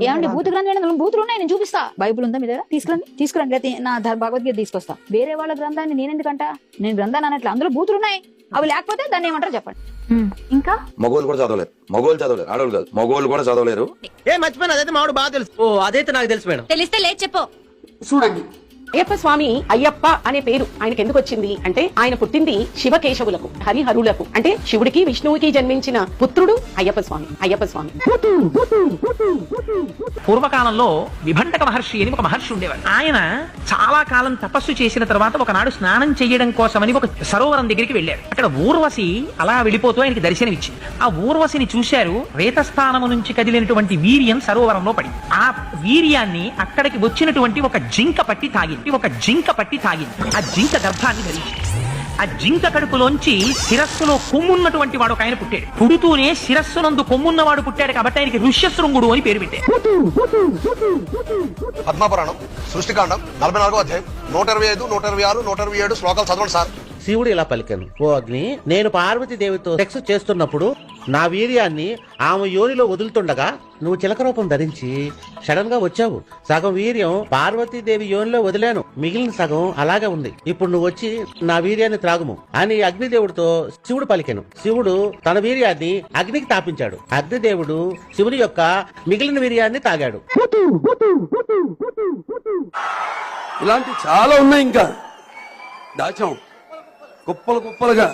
ఏమండి? భూత గ్రంథం బూతులు ఉన్నాయి నేను చూపిస్తా. బైబుల్ ఉందా మీ దగ్గర? తీసుకురండి తీసుకురండి. లేకపోతే నా భగవద్గీత తీసుకొస్తా. వేరే వాళ్ళ గ్రంథాన్ని నేను ఎందుకంట నేను గ్రంథాన్ని అనట్లు అందులో బూతులు ఉన్నాయి. అవి లేకపోతే దాన్ని ఏమంటారు చెప్పండి. ఇంకా? మగోళ్ళు కూడా చదవలేరు మగోళ్ళు చదవలేరు ఆడవాళ్ళు కాదు. మగోళ్ళు కూడా చదవలేరు. ఏ మర్చిపోయిన. అదైతే మామిడి బాగా తెలుసు. ఓ అదైతే నాకు తెలుసు మేడం. తెలిస్తే లేదు చెప్పు. చూడండి. అయ్యప్ప స్వామి అయ్యప్ప అనే పేరు ఆయనకి ఎందుకు వచ్చింది అంటే ఆయన పుట్టింది శివకేశవులకు హరిహరులకు. అంటే శివుడికి విష్ణువుకి జన్మించిన పుత్రుడు అయ్యప్ప స్వామి అయ్యప్ప స్వామి పూర్వకాలంలో విభండక మహర్షి అని ఒక మహర్షి ఉండేవాడు. ఆయన చాలా కాలం తపస్సు చేసిన తర్వాత ఒకనాడు స్నానం చేయడం కోసమని ఒక సరోవరం దగ్గరికి వెళ్ళారు. అక్కడ ఊర్వశి అలా వెళ్ళిపోతూ ఆయనకి దర్శనమిచ్చింది. ఆ ఊర్వశిని చూశారు రేతస్థానము నుంచి కదిలినటువంటి వీర్యం సరోవరంలో పడింది. ఆ వీర్యాన్ని అక్కడికి వచ్చినటువంటి ఒక జింక పట్టి తాగింది. ఒక జింక పట్టి తాగింది. ఆ జింక గర్భాన్ని ధరించింది ఆ జింక కడుపులోంచి శిరస్సులో కొమ్మున్నటువంటి వాడు ఒక ఆయన పుట్టాడు. పుడుతూనే శిరస్సునందు కొమ్మున్నవాడు పుట్టాడు కాబట్టి ఆయనకి ఋష్యశృంగుడు అని పేరు పెట్టారు. పద్మపురాణం సృష్టికాండం నలభై నాలుగో అధ్యాయం నూట ఇరవై ఐదు నూట ఇరవై ఆరు నూట ఇరవై ఏడు శ్లోకాలు చదవండి సార్. శివుడు ఇలా పలికాను. ఓ అగ్ని నేను పార్వతి దేవితో సెక్స్ చేస్తున్నప్పుడు నా వీర్యాన్ని ఆమె యోనిలో వదులుతుండగా నువ్వు చిలక రూపం ధరించి సడన్గా వచ్చావు. సగం వీర్యం పార్వతీదేవి యోనిలో వదిలాను. మిగిలిన సగం అలాగే ఉంది. ఇప్పుడు నువ్వు వచ్చి నా వీర్యాన్ని త్రాగుము అని అగ్నిదేవుడితో శివుడు పలికెను. శివుడు తన వీర్యాన్ని అగ్నికి తాపించాడు. అగ్నిదేవుడు శివుని యొక్క మిగిలిన వీర్యాన్ని తాగాడు. ఇలాంటి చాలా ఉన్నాయి ఇంకా. దాచాం. కుప్పలు కుప్పలుగా.